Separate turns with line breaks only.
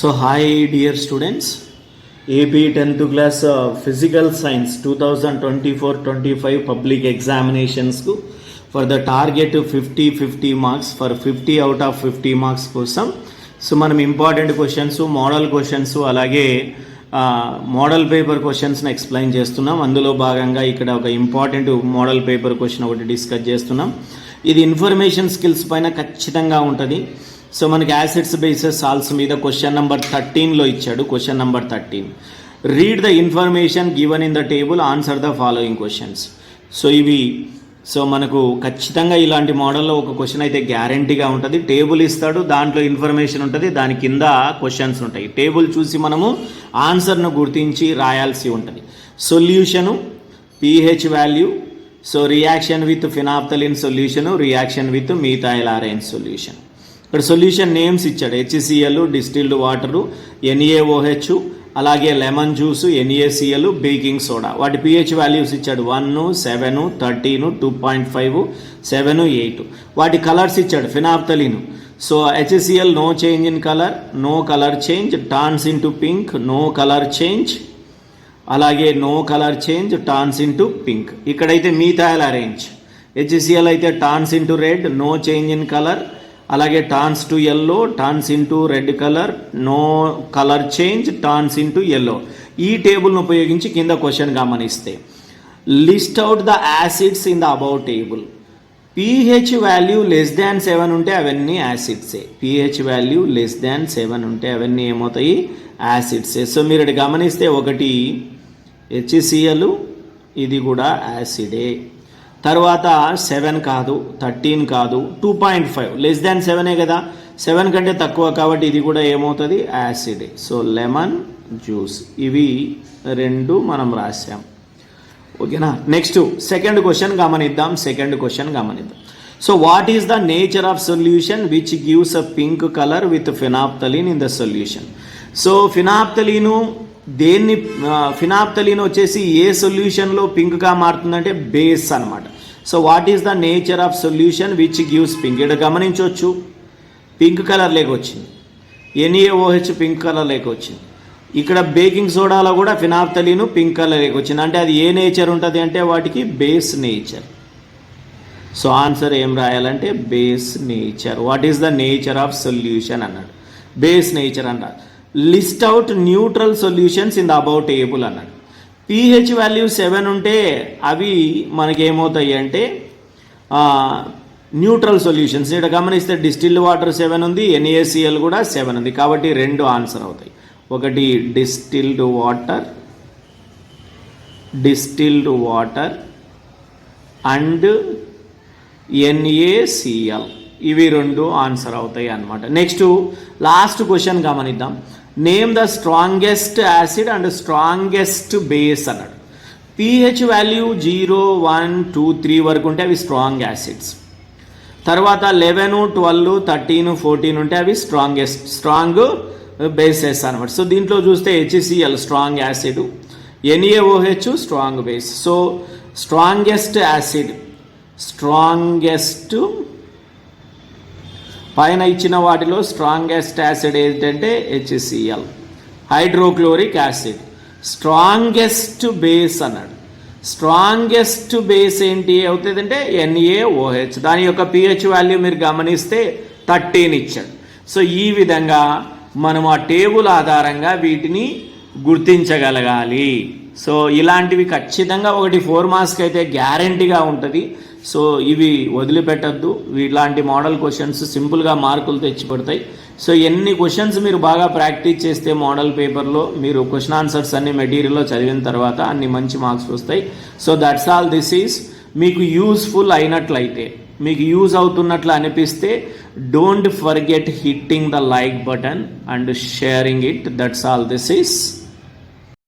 So hi dear students AP tenth class physical science two thousand twenty four twenty five public ఎగ్జామినేషన్స్కు for the target fifty fifty marks for fifty out of fifty marks కోసం. So మనం important questions model questions అలాగే model paper క్వశ్చన్స్ని explain చేస్తున్నాం. అందులో భాగంగా ఇక్కడ ఒక important model paper question ఒకటి డిస్కస్ చేస్తున్నాం. ఇది ఇన్ఫర్మేషన్ స్కిల్స్ పైన ఖచ్చితంగా ఉంటుంది. సో మనకి యాసిడ్స్ బేసెస్ సాల్స్ మీద క్వశ్చన్ నెంబర్ థర్టీన్లో ఇచ్చాడు question number thirteen read the information given in the table answer the following questions so ఇవి సో మనకు ఖచ్చితంగా ఇలాంటి మోడల్లో ఒక క్వశ్చన్ అయితే గ్యారంటీగా ఉంటుంది. టేబుల్ ఇస్తాడు దాంట్లో ఇన్ఫర్మేషన్ ఉంటుంది దాని కింద క్వశ్చన్స్ ఉంటాయి. టేబుల్ చూసి మనము ఆన్సర్ను గుర్తించి రాయాల్సి ఉంటుంది. Solution pH value so reaction with phenolphthalein solution reaction with methyl orange solution ఇక్కడ సొల్యూషన్ నేమ్స్ ఇచ్చాడు. హెచ్సిఎల్ డిస్టిల్డ్ వాటరు ఎన్ఏఓహెచ్ అలాగే lemon juice NaCl baking soda. వాటి పిహెచ్ వాల్యూస్ ఇచ్చాడు. One seven thirteen two point five seven eight. వాటి colours ఇచ్చాడు phenolphthalein. So HCl no change in colour no colour change turns in to pink no colour change అలాగే no colour change turns into pink. ఇక్కడైతే methyl orange HCl అయితే turns into red no change in colour అలాగే turns to yellow turns into red colour no colour change turns into yellow ఈ టేబుల్ను ఉపయోగించి కింద question గమనిస్తే list out the acids in the about table pH value less than seven ఉంటే అవన్నీ యాసిడ్సే pH value less than seven ఉంటే అవన్నీ ఏమవుతాయి? యాసిడ్సే సో మీరు గమనిస్తే ఒకటి హెచ్సిఎల్ ఇది కూడా యాసిడే తర్వాత సెవెన్ కాదు థర్టీన్ కాదు two point five. Less than సెవెనే కదా. సెవెన్ కంటే తక్కువ కాబట్టి ఇది కూడా ఏమవుతుంది? యాసిడ్ సో లెమన్ జ్యూస్ ఇవి రెండు మనం రాసాం ఓకేనా? నెక్స్ట్ సెకండ్ క్వశ్చన్ గమనిద్దాం. సెకండ్ క్వశ్చన్ గమనిద్దాం. So what is the nature of solution which gives a pink colour with phenolphthalein in the solution so phenolphthalein దేన్ని ఫినాప్తలిన్ వచ్చేసి ఏ సొల్యూషన్లో పింక్గా మారుతుందంటే బేస్ అనమాట so what is the nature of solution which gives pink ఇక్కడ గమనించవచ్చు. Pink colour లేక వచ్చింది. ఎన్ఏఓహెచ్ పింక్ కలర్ లేక వచ్చింది. ఇక్కడ బేకింగ్ సోడాలో కూడా ఫినాప్తలిన్ పింక్ కలర్ లేక వచ్చింది. అంటే అది ఏ నేచర్ ఉంటుంది అంటే వాటికి బేస్ నేచర్ సో ఆన్సర్ ఏం రాయాలంటే base nature what is the nature of solution అన్నాడు. బేస్ నేచర్ అన్నాడు. List out neutral solutions in the about table అన్నాడు. పీహెచ్ వాల్యూ సెవెన్ ఉంటే అవి మనకి ఏమవుతాయి అంటే న్యూట్రల్ సొల్యూషన్స్. ఇక్కడ గమనిస్తే డిస్టిల్డ్ వాటర్ సెవెన్ ఉంది ఎన్ఏసిఎల్ కూడా సెవెన్ ఉంది. కాబట్టి రెండు ఆన్సర్ అవుతాయి. ఒకటి distilled water distilled water and NaCl. ఇవి రెండు ఆన్సర్ అవుతాయి అన్నమాట. నెక్స్ట్ లాస్ట్ క్వశ్చన్ గమనిద్దాం. Name the strongest acid and strongest base అన్నాడు. PH value zero one two three వరకు ఉంటే అవి స్ట్రాంగ్ యాసిడ్స్ తర్వాత లెవెన్ ట్వెల్వ్ థర్టీన్ ఫోర్టీన్ ఉంటే అవి స్ట్రాంగెస్ట్ స్ట్రాంగ్ బేసెస్ అనమాట సో దీంట్లో చూస్తే HCl strong acid NaOH strong base so strongest acid strongest పైన ఇచ్చిన వాటిలో స్ట్రాంగెస్ట్ యాసిడ్ ఏంటంటే HCl hydrochloric acid strongest base అన్నాడు. స్ట్రాంగెస్ట్ బేస్ ఏంటి అవుతుందంటే ఎన్ఏఓహెచ్ దాని యొక్క పిహెచ్ వాల్యూ మీరు గమనిస్తే థర్టీన్ ఇచ్చాడు. సో ఈ విధంగా మనం ఆ టేబుల్ ఆధారంగా వీటిని గుర్తించగలగాలి. సో ఇలాంటివి ఖచ్చితంగా ఒకటి ఫోర్ మార్క్స్కి అయితే గ్యారంటీగా ఉంటుంది. సో ఇవి వదిలిపెట్టద్దు. ఇలాంటి మోడల్ క్వశ్చన్స్ సింపుల్గా మార్కులు తెచ్చిపడతాయి. సో ఎన్ని క్వశ్చన్స్ మీరు బాగా ప్రాక్టీస్ చేస్తే మోడల్ పేపర్లో మీరు క్వశ్చన్ ఆన్సర్స్ అన్ని మెటీరియల్లో చదివిన తర్వాత అన్ని మంచి మార్క్స్ వస్తాయి. So that's all this is మీకు యూస్ఫుల్ అయినట్లయితే మీకు యూజ్ అవుతున్నట్లు అనిపిస్తే don't forget hitting the like button and sharing it that's all this is